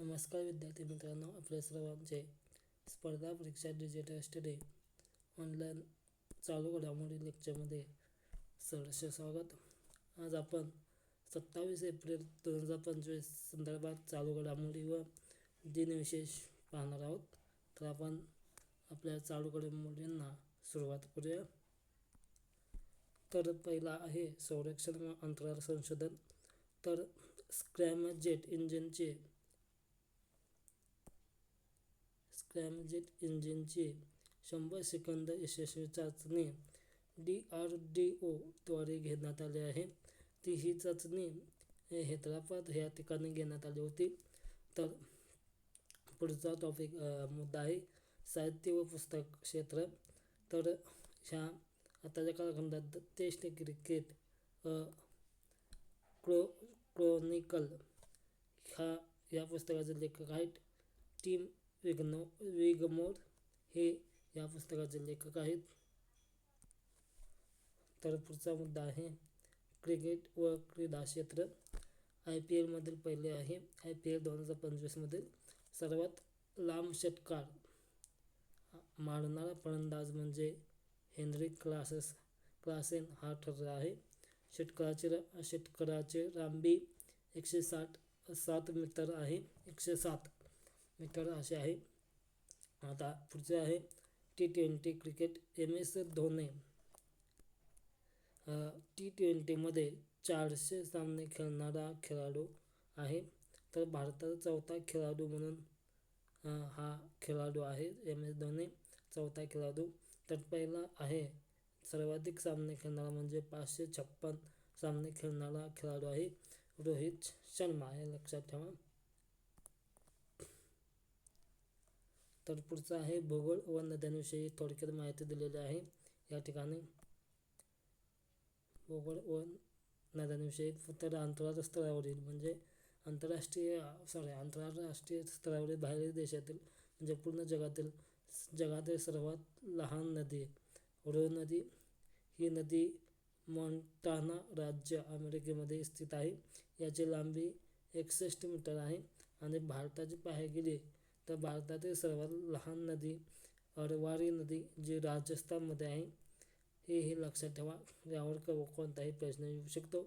नमस्कार विद्यार्थी मित्रांनो आपल्या सर्वांचे स्पर्धा परीक्षा डिजिटल स्टडी ऑनलाईन चालू घडामोडी लेक्चरमध्ये सहर्ष स्वागत. आज आपण सत्तावीस एप्रिल दोन हजार पंचवीस संदर्भात चालू घडामोडी व दिनविशेष पाहणार आहोत. तर आपण आपल्या चालू घडामोडींना सुरुवात करूया. तर पहिला आहे संरक्षण व अंतराळ संशोधन. तर स्क्रॅमजेट इंजिनचे स्क्रॅमजेट इंजिनची शंभर सेकंद यशस्वी चाचणी डी आर डी ओद्वारे घेण्यात आली आहे. ती ही चाचणी हैदराबाद ह्या ठिकाणी घेण्यात आली होती. तर पुढचा टॉपिक मुद्दा आहे साहित्य व पुस्तक क्षेत्र. तर ह्या आताच्या कालखंडात टेस्ट क्रिकेट क्रो क्रोनिकल ह्या या पुस्तकाचे लेखक आहेत. टीम विग्नो विगमोर हे या पुस्तकाचे लेखक आहेत. तर पुढचा मुद्दा आहे क्रिकेट व क्रीडा क्षेत्र. आय पी एलमधील पहिले आहे. आय पी एल दोन हजार पंचवीसमधील सर्वात लांब षटकार. मारणारा फलंदाज म्हणजे हेनरी क्लासेस क्लासेन हा ठरला आहे. षटकाराचे षटकाराचे लांबी एकशे साठ सात मीटर आहे. एकशे सात. मीटर असे आहे. आता पुढचे आहे T twenty cricket M S Dhoni. T ट्वेंटीमध्ये चारशे सामने खेळणारा खेळाडू आहे. तर भारताचा चौथा खेळाडू म्हणून हा खेळाडू आहे एम एस धोनी. चौथा खेळाडू. तर पहिला आहे सर्वाधिक सामने खेळणारा म्हणजे पाचशे छप्पन सामने खेळणारा खेळाडू आहे रोहित शर्मा. हे लक्षात ठेवा. तर पुढचं आहे भूगोल व नद्यांविषयी थोडक्यात माहिती दिलेली आहे. या ठिकाणी भूगोल व नद्यांविषयी तर आंतरराष्ट्रीय स्तरावरील म्हणजे आंतरराष्ट्रीय सॉरी आंतरराष्ट्रीय स्तरावरील बाहेरील देशातील म्हणजे पूर्ण जगातील जगातील सर्वात लहान नदी रो नदी ही नदी मॉन्टाना राज्य अमेरिकेमध्ये स्थित आहे. याची लांबी एकसष्ट मीटर आहे आणि भारताची पाहायगिरी गेली तर भारतातील सर्वात लहान नदी अरवारी नदी जी राजस्थानमध्ये आहे हे हे लक्षात ठेवा. यावर कोणताही प्रश्न येऊ शकतो.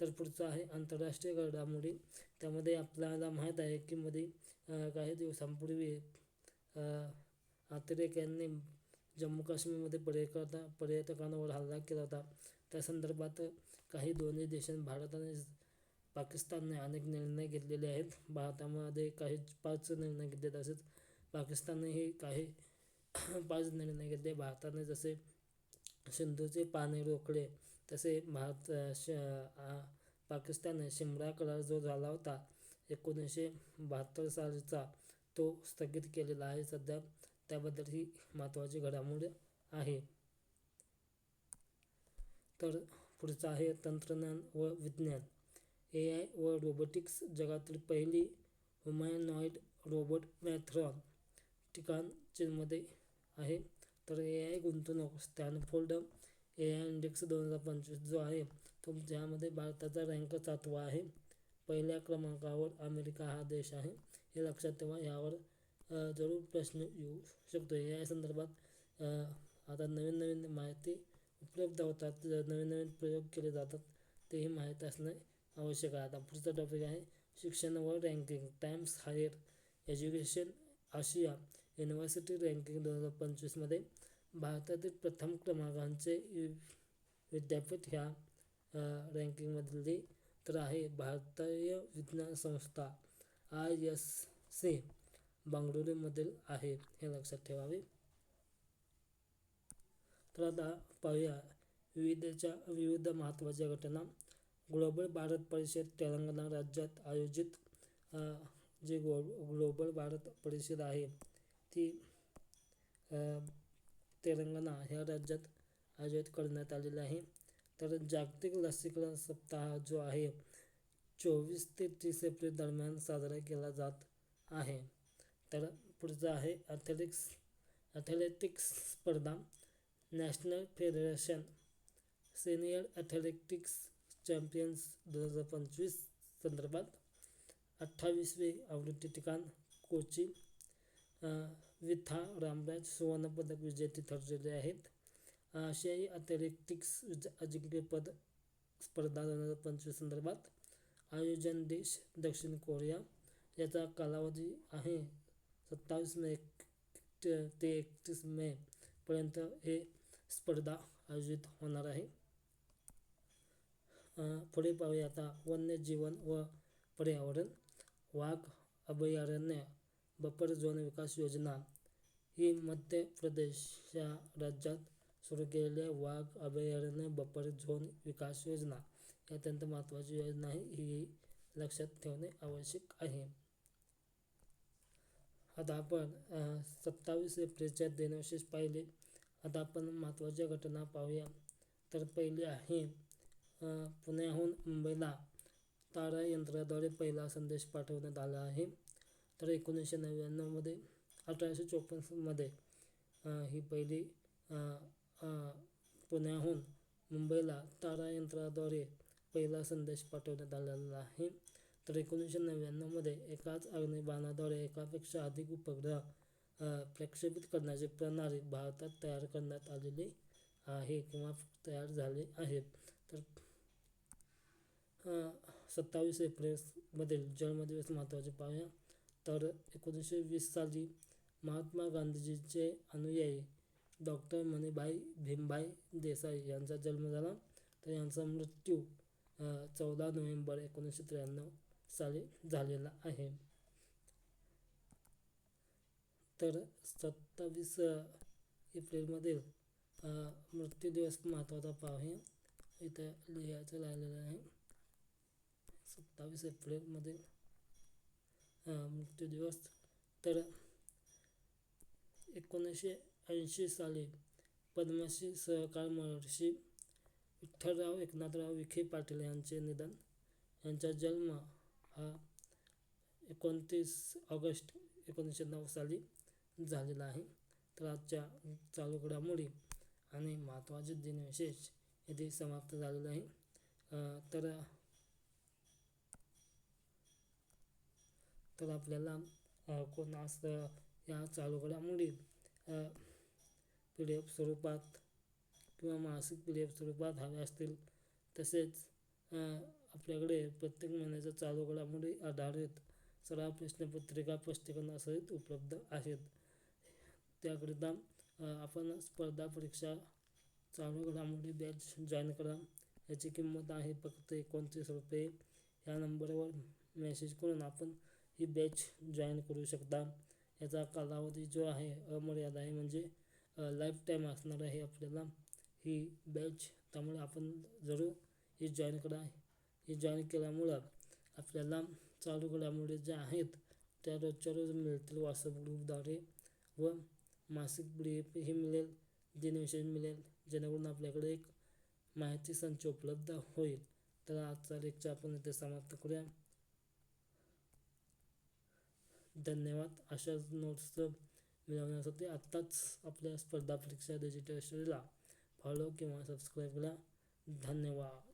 तर पुढचं आहे आंतरराष्ट्रीय घडामोडी. त्यामध्ये आपल्याला माहीत आहे की मध्ये काही दिवसांपूर्वी अतिरेक्यांनी जम्मू काश्मीरमध्ये पर्यटकांना पर्यटकांवर हल्ला केला होता. त्या संदर्भात काही दोन्ही देशां भारत आणि पाकिस्तानने अनेक निर्णय घेतलेले आहेत. भारतामध्ये काही पाच निर्णय घेतले तसेच पाकिस्ताननेही काही पाच निर्णय घेतले. भारताने जसे सिंधूचे पाणी रोखले तसे भारत श पाकिस्तानने शिमला करार जो झाला होता एकोणीसशे बहात्तर सालचा तो स्थगित केलेला आहे. सध्या त्याबद्दल ही महत्त्वाची घडामोड आहे. तर पुढचं आहे तंत्रज्ञान व विज्ञान. ए आय व रोबोटिक्स जगातील पहिली ह्युमॅनॉइड रोबोट मॅथ्रॉन ठिकाण चीनमध्ये आहे. तर ए आय गुंतवणूक स्टॅनफोर्ड ए आय इंडेक्स दोन हजार पंचवीस जो आहे तो ज्यामध्ये भारताचा रँक सातवा आहे. पहिल्या क्रमांकावर अमेरिका हा देश आहे. हे लक्षात ठेवा यावर जरूर प्रश्न येऊ शकतो. ए आय संदर्भात आता नवीन नवीन माहिती उपलब्ध होतात. नवीन नवीन प्रयोग केले जातात तेही माहीत असणे आवश्यक आहे. आता पुढचा टॉपिक आहे शिक्षण व ranking Times Higher Education Asia university ranking दोन हजार पंचवीसमध्ये भारतातील प्रथम क्रमांकांचे विद्यापीठ ह्या रँकिंगमधली तर आहे भारतीय विज्ञान संस्था आय एस सी बंगळुरूमधील आहे. हे लक्षात ठेवावे. तर आता पाहूया विविधच्या विविध महत्त्वाच्या घटना. ग्लोबल भारत परिषद तेलंगणा राज्यात आयोजित जे ग्लो ग्लोबल भारत परिषद आहे ती तेलंगणा ह्या राज्यात आयोजित करण्यात आलेली आहे. तर जागतिक लसीकरण सप्ताह जो आहे चोवीस ते तीस एप्रिल दरम्यान साजरा केला जात आहे. तर पुढचं आहे ॲथलेटिक्स ॲथलेटिक्स स्पर्धा national federation senior athletics champions दोन हजार पंचवीस संदर्भात अठ्ठावीसवे आवृत्ती ठिकाण कोची विथा रामराज सुवर्णपदक विजेते ठरलेले आहेत. आशियाई अथलेटिक्स अजिंक्यपद स्पर्धा दोन हजार पंचवीस संदर्भात आयोजन देश दक्षिण कोरिया याचा कालावधी आहे सत्तावीस मे ते एकतीस मे पर्यंत हे स्पर्धा आयोजित होणार आहे. पुढे पाहूया आता. वन्यजीवन व पर्यावरण वाघ अभयारण्य बफर झोन विकास योजना. ही मध्य प्रदेश या राज्यात सुरू केलेल्या वाघ अभयारण्य बफर झोन विकास योजना. ही अत्यंत महत्त्वाची योजना आहे ही लक्षात ठेवणे आवश्यक आहे. आता आपण सत्तावीस एप्रिलच्या दिनविशेष पाहिले. आता आपण महत्त्वाच्या घटना पाहूया. तर पहिली आहे पुण्याहून मुंबईला तारा यंत्राद्वारे पहिला संदेश पाठवण्यात आला आहे. तर एकोणीसशे नव्याण्णवमध्ये अठराशे चोपन्नमध्ये ही पहिली पुण्याहून मुंबईला तारा यंत्राद्वारे पहिला संदेश पाठवण्यात आलेला आहे. तर एकोणीसशे नव्याण्णवमध्ये एकाच अग्निबाणाद्वारे एकापेक्षा अधिक उपग्रह प्रक्षेपित करण्याची प्रणाली भारतात तयार करण्यात आलेली आहे किंवा तयार झाले आहेत. तर सत्तावीस एप्रिलमधील जन्मदिवस महत्त्वाचे पाहूया. तर एकोणीसशे वीस साली महात्मा गांधीजीचे अनुयायी डॉक्टर मणिभाई भीमभाई देसाई यांचा जन्म झाला. तर यांचा मृत्यू चौदा नोव्हेंबर एकोणीसशे त्र्याण्णव साली झालेला आहे. तर सत्तावीस एप्रिलमधील मृत्यूदिवस महत्त्वाचा पाहूया. इथं लिहायचं राहिलेलं आहे. सत्तावीस एप्रिलमध्ये मृत्यूदिवस. तर एकोणीसशे ऐंशी साली पद्मश्री सहकार महर्षी विठ्ठलराव एकनाथराव विखे पाटील यांचे निधन यांचा जन्म हा एकोणतीस ऑगस्ट एकोणीसशे नऊ साली झालेला आहे. तर आजच्या चालू घडामोडी आणि महत्त्वाचे दिनविशेष येथे समाप्त झालेलं आहे. तर तर आपल्याला कोणास या चालू घडामोडी पी डी एफ स्वरूपात किंवा मासिक पी डी एफ स्वरूपात हव्या असतील तसेच आपल्याकडे प्रत्येक महिन्याच्या चालू घडामोडी आधारित सराव प्रश्नपत्रिका स्पष्टीकरणासहित उपलब्ध आहेत. त्याकरिता आपण स्पर्धा परीक्षा चालू घडामोडी बॅच जॉईन करा. याची किंमत आहे फक्त एकोणतीस रुपये. या नंबरवर मेसेज करून आपण ही बॅच जॉईन करू शकता. याचा कालावधी जो आहे अमर्याद आहे म्हणजे लाईफ टाईम असणार आहे आपल्याला. ही बॅच त्यामुळे आपण जरूर ही जॉईन करा. ही जॉईन केल्यामुळं आपल्याला चालू घडामोडी ज्या आहेत त्या रोजच्या रोज मिळतील व्हॉट्सअप ग्रुपद्वारे व मासिक ब्रीफ ही मिळेल दिनविशेष मिळेल जेणेकरून आपल्याकडे एक माहिती संच उपलब्ध होईल. तर आजचा लेक्चर आपण इथे समाप्त करूया. धन्यवाद. अशाच नोट्स मिळवण्यासाठी आत्ताच आपल्या स्पर्धा परीक्षा डिजिटल स्टडीला फॉलो किंवा सबस्क्राईब करा धन्यवाद.